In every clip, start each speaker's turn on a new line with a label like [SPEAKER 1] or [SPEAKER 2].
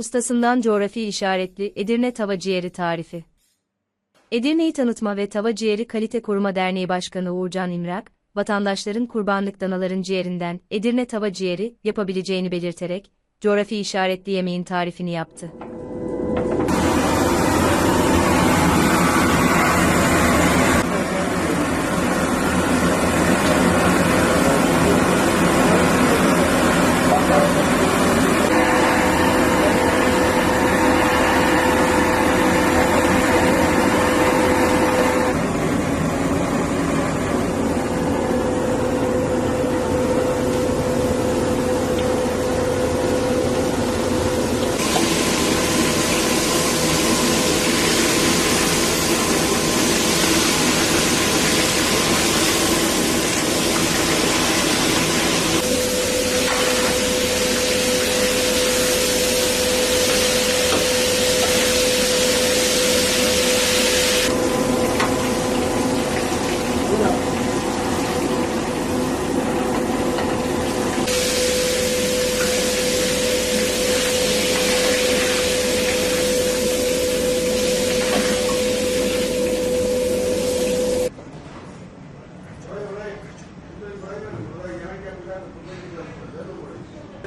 [SPEAKER 1] Ustasından coğrafi işaretli Edirne tava ciğeri tarifi. Edirne'yi Tanıtma ve Tava Ciğeri Kalite Koruma Derneği Başkanı Uğurcan İmrak, vatandaşların kurbanlık danaların ciğerinden Edirne tava ciğeri yapabileceğini belirterek, coğrafi işaretli yemeğin tarifini yaptı.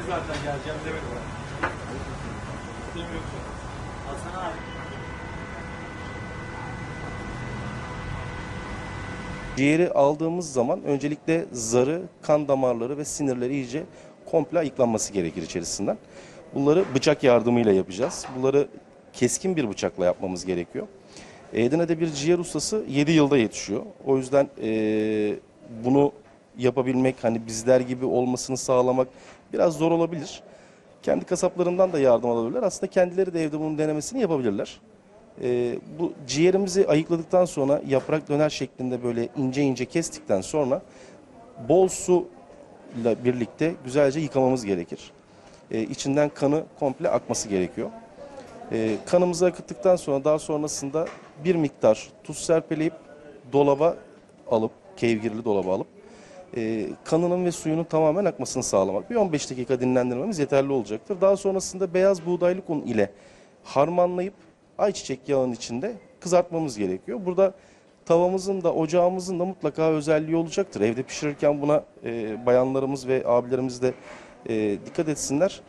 [SPEAKER 2] Zaten geleceğim demedi bana. Demiyorsun. Hasan abi.
[SPEAKER 3] Ciğeri aldığımız zaman öncelikle zarı, kan damarları ve sinirleri iyice komple ayıklanması gerekir içerisinden. Bunları bıçak yardımıyla yapacağız. Bunları keskin bir bıçakla yapmamız gerekiyor. Edirne'de bir ciğer ustası 7 yılda yetişiyor. O yüzden eee, bunu yapabilmek, hani bizler gibi olmasını sağlamak biraz zor olabilir. Kendi kasaplarından da yardım alabilirler. Aslında kendileri de evde bunun denemesini yapabilirler. Ee, bu ciğerimizi ayıkladıktan sonra yaprak döner şeklinde böyle ince ince kestikten sonra bol su ile birlikte güzelce yıkamamız gerekir. Ee, içinden kanı komple akması gerekiyor. Ee, kanımızı akıttıktan sonra daha sonrasında bir miktar tuz serpeleyip dolaba alıp, kevgirli dolaba alıp e, kanının ve suyunun tamamen akmasını sağlamak. Bir 15 dakika dinlendirmemiz yeterli olacaktır. Daha sonrasında beyaz buğdaylı un ile harmanlayıp ayçiçek yağının içinde kızartmamız gerekiyor. Burada tavamızın da ocağımızın da mutlaka özelliği olacaktır. Evde pişirirken buna e, bayanlarımız ve abilerimiz de e, dikkat etsinler.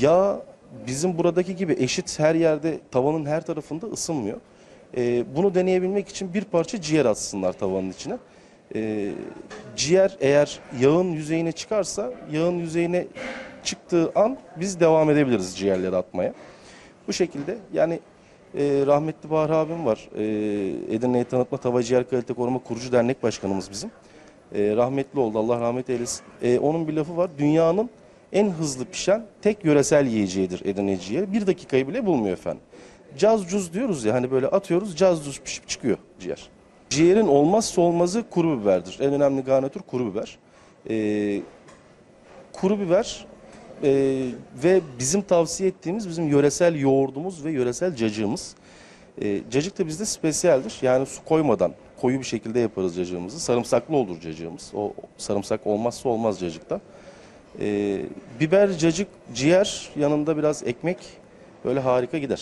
[SPEAKER 3] Yağ bizim buradaki gibi eşit her yerde tavanın her tarafında ısınmıyor. E, bunu deneyebilmek için bir parça ciğer atsınlar tavanın içine. E, ciğer eğer yağın yüzeyine çıkarsa yağın yüzeyine çıktığı an biz devam edebiliriz ciğerleri atmaya. Bu şekilde yani e, rahmetli Bahar abim var. E, Edirne'yi tanıtma Tava Ciğer Kalite Koruma Kurucu Dernek Başkanımız bizim. E, rahmetli oldu Allah rahmet eylesin. E, onun bir lafı var. Dünyanın en hızlı pişen tek yöresel yiyeceğidir Edirne ciğeri. Bir dakikayı bile bulmuyor efendim. Caz cuz diyoruz ya hani böyle atıyoruz caz cuz pişip çıkıyor ciğer. Ciğerin olmazsa olmazı kuru biberdir. En önemli garnitür kuru biber. E, kuru biber e, ve bizim tavsiye ettiğimiz bizim yöresel yoğurdumuz ve yöresel cacığımız. E, cacık da bizde spesiyeldir. Yani su koymadan koyu bir şekilde yaparız cacığımızı. Sarımsaklı olur cacığımız. O sarımsak olmazsa olmaz cacıkta. E, biber, cacık, ciğer yanında biraz ekmek böyle harika gider.